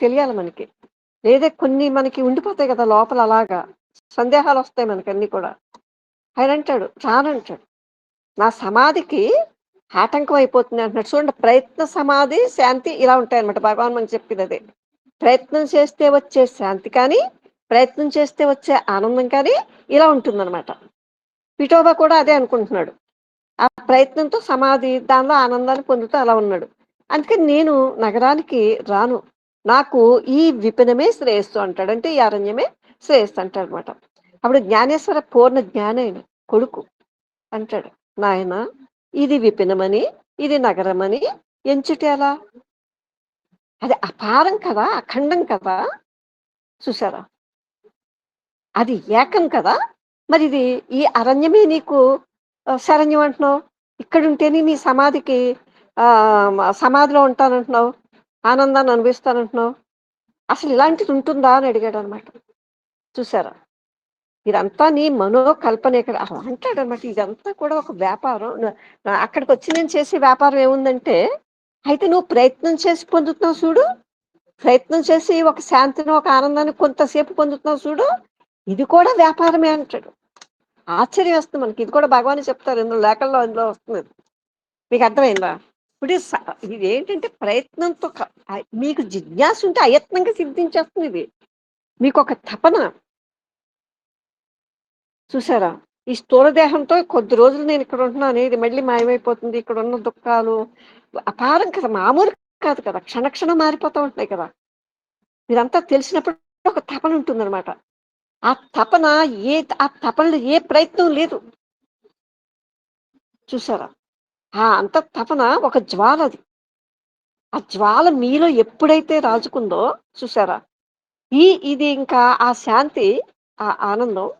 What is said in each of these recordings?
తెలియాలి మనకి. లేదా కొన్ని మనకి ఉండిపోతాయి కదా లోపల అలాగా. సందేహాలు వస్తాయి మనకి అన్ని కూడా. ఆయన అంటాడు రానంటాడు నా సమాధికి ఆటంకం అయిపోతుంది అంటున్నాడు. చూడండి ప్రయత్న సమాధి శాంతి ఇలా ఉంటాయి అనమాట భగవాన్ మనకి చెప్పింది అదే. ప్రయత్నం చేస్తే వచ్చే శాంతి కానీ ప్రయత్నం చేస్తే వచ్చే ఆనందం కానీ ఇలా ఉంటుందన్నమాట. పిఠోబా కూడా అదే అనుకుంటున్నాడు. ఆ ప్రయత్నంతో సమాధి దానిలో ఆనందాన్ని పొందుతూ అలా ఉన్నాడు. అందుకని నేను నగరానికి రాను. నాకు ఈ విపినమే శ్రేయస్సు అంటాడు. అంటే ఈ అరణ్యమే శ్రేయస్సు అంటాడు అనమాట అప్పుడు జ్ఞానేశ్వర పూర్ణ జ్ఞానైన కొడుకు అంటాడు. నాయన ఇది విపినమని ఇది నగరమని ఎంచుటేలా అది అపారం కదా అఖండం కదా. చూసారా అది ఏకం కదా. మరి ఇది ఈ అరణ్యమే నీకు శరణ్యం అంటున్నావు? ఇక్కడ ఉంటేనే నీ సమాధికి సమాధిలో ఉంటానంటున్నావు? ఆనందాన్ని అనుభవిస్తానంటున్నావు? అసలు ఇలాంటిది ఉంటుందా అని అడిగాడు అనమాట చూసారా? ఇదంతా నీ మనోకల్పన ఇక్కడ అలా అంటాడు అనమాట ఇదంతా కూడా ఒక వ్యాపారం. అక్కడికి వచ్చి నేను చేసే వ్యాపారం ఏముందంటే అయితే నువ్వు ప్రయత్నం చేసి పొందుతున్నావు చూడు. ప్రయత్నం చేసి ఒక శాంతిని ఒక ఆనందాన్ని కొంతసేపు పొందుతున్నావు చూడు. ఇది కూడా వ్యాపారమే అంటాడు. ఆశ్చర్యం వస్తుంది మనకి. ఇది కూడా భగవాన్ చెప్తారు. ఇందులో లేఖల్లో ఇందులో వస్తుంది. మీకు అర్థమైందా? ఇప్పుడు ఇది ఏంటంటే ప్రయత్నంతో మీకు జిజ్ఞాస ఉంటే అయత్నంగా సిద్ధించేస్తుంది ఇది. మీకు ఒక తపన. చూసారా? ఈ స్థూలదేహంతో కొద్ది రోజులు నేను ఇక్కడ ఉంటున్నాను. ఇది మళ్ళీ మాయమైపోతుంది. ఇక్కడ ఉన్న దుఃఖాలు. అపారం కదా. మామూలు కాదు కదా. క్షణక్షణం మారిపోతూ ఉంటాయి కదా. ఇదంతా తెలిసినప్పుడు ఒక తపన ఉంటుందన్నమాట. ఆ తపన ఏ ఆ తపనలో ఏ ప్రయత్నం లేదు. చూసారా? ఆ అంతఃతపన ఒక జ్వాల అది. ఆ జ్వాల మీలో ఎప్పుడైతే రాజుకుందో చూసారా? ఈ ఇది ఇంకా ఆ శాంతి ఆ ఆనందం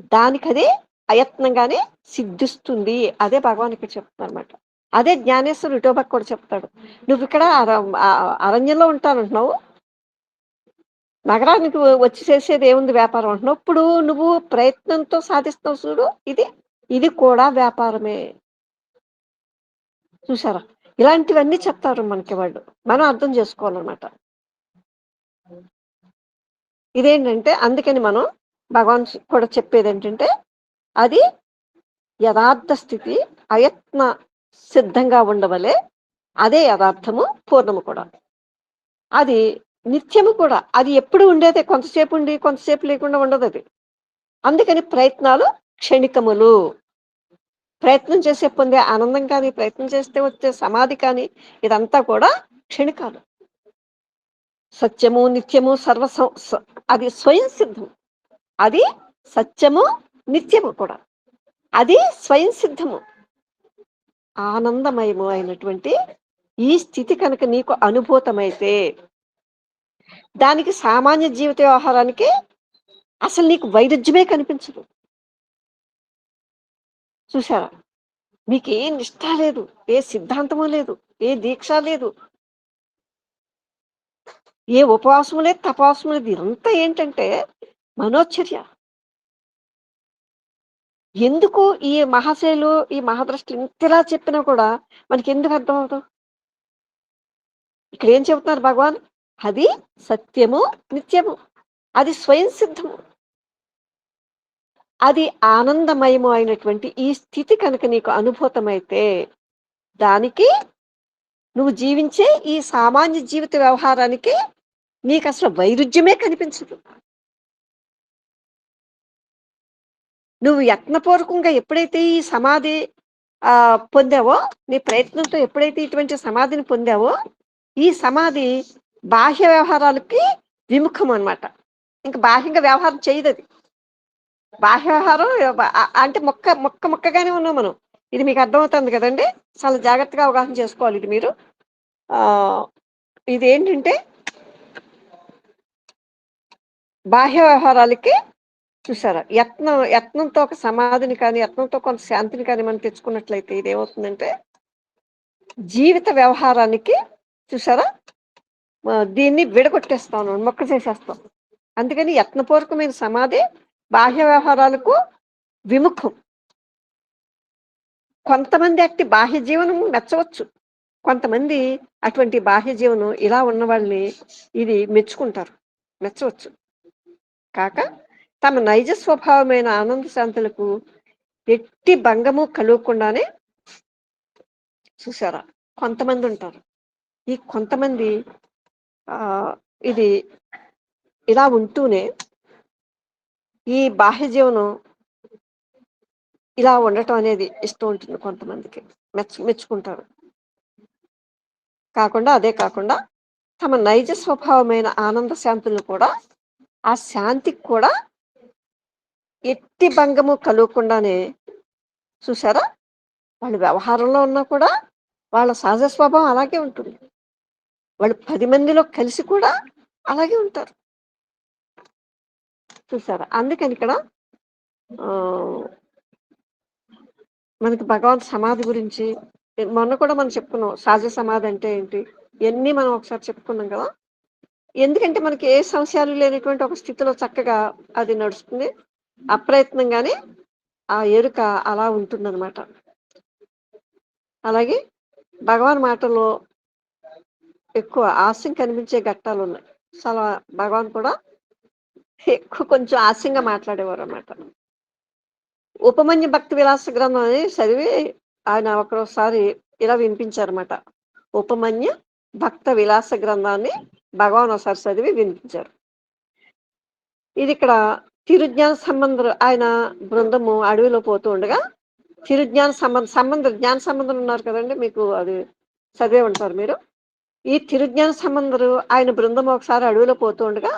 దానికదే అయత్నంగానే సిద్ధిస్తుంది. అదే భగవాన్ ఇక్కడ చెప్తున్నారు అనమాట అదే జ్ఞానేశ్వరు విఠోబక్ కూడా చెప్తాడు. నువ్వు ఇక్కడ అర- ఆ- అరణ్యంలో ఉంటానంటున్నావు. నగరానికి వచ్చి చేసేది ఏముంది వ్యాపారం? అంటున్నావు. ఇప్పుడు నువ్వు ప్రయత్నంతో సాధిస్తావు చూడు. ఇది ఇది కూడా వ్యాపారమే. చూసారా? ఇలాంటివన్నీ చెప్తారు మనకి వాళ్ళు. మనం అర్థం చేసుకోవాలన్నమాట. ఇదేంటంటే అందుకని మనం భగవాన్ కూడా చెప్పేది ఏంటంటే అది యథార్థ స్థితి అయత్న సిద్ధంగా ఉండవలే అదే యథార్థము పూర్ణము కూడా. అది నిత్యము కూడా అది ఎప్పుడు ఉండేదే కొంతసేపు ఉండి కొంతసేపు లేకుండా ఉండదు అది. అందుకని ప్రయత్నాలు క్షణికములు. ప్రయత్నం చేసే పొందే ఆనందం కానీ ప్రయత్నం చేస్తే వచ్చే సమాధి కానీ ఇదంతా కూడా క్షణికాలు. సత్యము నిత్యము సర్వ అది స్వయం సిద్ధం. అది సత్యము నిత్యము కూడా. అది స్వయం సిద్ధము. ఆనందమయము అయినటువంటి ఈ స్థితి కనుక నీకు అనుభూతమైతే దానికి సామాన్య జీవిత వ్యవహారానికి అసలు నీకు వైరుధ్యమే కనిపించదు. చూసారా మీకు ఏ నిష్ట లేదు ఏ సిద్ధాంతము లేదు ఏ దీక్ష లేదు. ఏ ఉపవాసం లేదు తపవాసం లేదు. ఇదంతా ఏంటంటే మనోచర్య. ఎందుకు ఈ మహాశైలు ఈ మహాదృష్టి ఇంతలా చెప్పినా కూడా మనకి ఎందుకు అర్థం అవుతాం ఇక్కడ ఏం చెబుతున్నారు భగవాన్? అది సత్యము నిత్యము. అది స్వయం సిద్ధము. అది ఆనందమయము అయినటువంటి ఈ స్థితి కనుక నీకు అనుభూతమైతే దానికి నువ్వు జీవించే ఈ సామాన్య జీవిత వ్యవహారానికి నీకు అసలు వైరుధ్యమే కనిపించదు. నువ్వు యత్నపూర్వకంగా ఎప్పుడైతే ఈ సమాధి ఆ పొందావో నీ ప్రయత్నంతో ఎప్పుడైతే ఇటువంటి సమాధిని పొందావో ఈ సమాధి బాహ్య వ్యవహారాలకి విముఖం అన్నమాట ఇంకా బాహ్యంగా వ్యవహారం చేయదు అది బాహ్య వ్యవహారం అంటే మొక్క మొక్క మొక్కగానే ఉన్నాం మనం. ఇది మీకు అర్థమవుతుంది కదండి? చాలా జాగ్రత్తగా అవగాహన చేసుకోవాలి ఇది మీరు. ఆ ఇది ఏంటంటే బాహ్య వ్యవహారాలకి చూసారా యత్నం యత్నంతో ఒక సమాధిని కానీ యత్నంతో కొంత శాంతిని కానీ మనం తెచ్చుకున్నట్లయితే ఇది ఏమవుతుందంటే జీవిత వ్యవహారానికి చూసారా దీన్ని విడగొట్టేస్తాం మొక్క చేసేస్తాం. అందుకని యత్నపూర్వకమైన సమాధి బాహ్య వ్యవహారాలకు విముఖం. కొంతమంది అట్టి బాహ్య జీవనం మెచ్చవచ్చు. కొంతమంది అటువంటి బాహ్య జీవనం ఇలా ఉన్న వాళ్ళని ఇది మెచ్చుకుంటారు మెచ్చవచ్చు. కాక తమ నైజ స్వభావమైన ఆనంద శాంతులకు ఎట్టి భంగము కలగకుండానే చూసారా కొంతమంది ఉంటారు. ఈ కొంతమంది ఇది ఇలా ఉంటూనే ఈ బాహ్య జీవనం ఇలా ఉండటం అనేది ఇష్టం ఉంటుంది కొంతమందికి. మెచ్చు మెచ్చుకుంటారు. కాకుండా అదే కాకుండా తమ నైజ స్వభావమైన ఆనంద శాంతులను కూడా ఆ శాంతికి కూడా ఎట్టి భంగము కలగకుండానే చూసారా? వాళ్ళ వ్యవహారంలో ఉన్నా కూడా వాళ్ళ సహజ స్వభావం అలాగే ఉంటుంది. వాళ్ళు పది మందిలో కలిసి కూడా అలాగే ఉంటారు. చూసారా అందుకని ఇక్కడ మనకి భగవాన్ సమాధి గురించి మొన్న కూడా మనం చెప్పుకున్నాం సహజ సమాధి అంటే ఏంటి ఇవన్నీ మనం ఒకసారి చెప్పుకున్నాం కదా. ఎందుకంటే మనకి ఏ సంశయాలు లేనటువంటి ఒక స్థితిలో చక్కగా అది నడుస్తుంది. అప్రయత్నంగానే ఆ ఎరుక అలా ఉంటుందన్నమాట. అలాగే భగవాన్ మాటలో ఎక్కువ ఆశం కనిపించే ఘట్టాలు ఉన్నాయి. చాలా భగవాన్ కూడా ఎక్కువ కొంచెం ఆశంగా మాట్లాడేవారు అన్నమాట ఉపమన్య భక్తి విలాస గ్రంథం అని చదివి ఆయన ఒకసారి ఇలా వినిపించారన్నమాట. ఉపమన్య భక్త విలాస గ్రంథాన్ని భగవాన్ ఒకసారి చదివి వినిపించారు. ఇది ఇక్కడ తిరుజ్ఞాన సంబంధం ఆయన బృందము అడవిలో పోతూ ఉండగా తిరుజ్ఞాన సంబంధ సంబంధం జ్ఞాన సంబంధం ఉన్నారు కదండి మీకు అది చదివే ఉంటారు మీరు. ఈ తిరుజ్ఞాన సంబంధరు ఆయన బృందం ఒకసారి అడవిలో పోతూ ఉండగా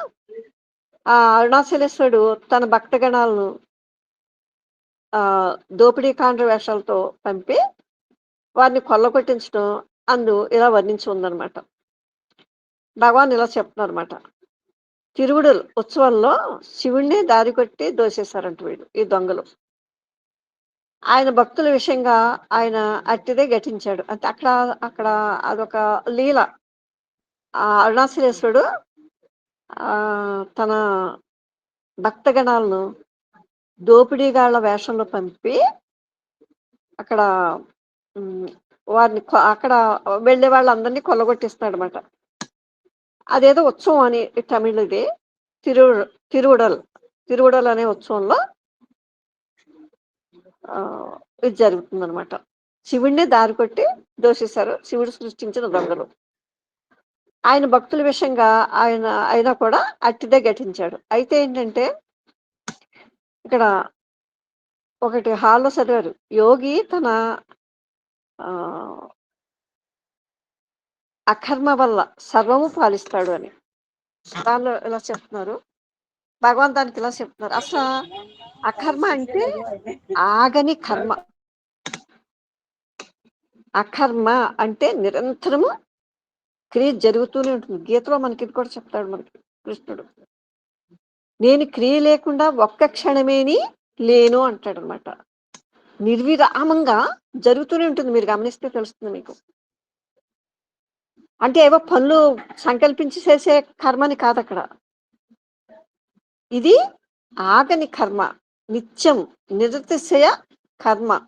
ఆ అరుణాచలేశ్వరుడు తన భక్తగణాలను ఆ దోపిడీ కాండ్ర వేషాలతో పంపి వారిని కొల్లగొట్టించడం అందు ఇలా వర్ణించి ఉందన్నమాట భగవాన్ ఇలా చెప్తున్నారు అనమాట తిరుగుడు ఉత్సవంలో శివుణ్ణి దారి కొట్టి దోసేశారంట వీడు ఈ దొంగలు. ఆయన భక్తుల విషయంగా ఆయన అట్టిదే ఘటించాడు. అంటే అక్కడ అక్కడ అదొక లీల. ఆ అరుణాచలేశ్వరుడు తన భక్తగణాలను దోపిడీగాళ్ళ వేషంలో పంపి అక్కడ వారిని కొ- అక్కడ వెళ్ళే వాళ్ళందరినీ కొల్లగొట్టిస్తాడు అనమాట అదేదో ఉత్సవం అని తమిళది తిరు తిరువుడల్ తిరువుడల్ అనే ఉత్సవంలో ఇది జరుగుతుందనమాట శివుణ్ణి శివుడిని దారి కొట్టి దోషిస్తారు. శివుడు సృష్టించిన దొంగలు. ఆయన భక్తుల విషయంగా ఆయన అయినా కూడా అట్టిదే ఘటించాడు అయితే ఏంటంటే ఇక్కడ ఒకటి హాల్లో చదివారు యోగి తన అకర్మ వల్ల సర్వము పాలిస్తాడు అని. దానిలో ఇలా చెప్తున్నారు? భగవాన్ దానికి ఇలా చెప్తున్నారు? అసలు అకర్మ అంటే ఆగని కర్మ. అకర్మ అంటే నిరంతరము క్రియ జరుగుతూనే ఉంటుంది. గీతలో మనకి ఇది కూడా చెప్తాడు మనకి కృష్ణుడు. నేను క్రియ లేకుండా ఒక్క క్షణమేని లేను అంటాడు అనమాట నిర్విరామంగా జరుగుతూనే ఉంటుంది. మీరు గమనిస్తే తెలుస్తుంది మీకు. అంటే ఏవో పనులు సంకల్పించి చేసే కర్మని కాదు అక్కడ. ఇది ఆగని కర్మ. నిత్యం నిరతిశయ కర్మ.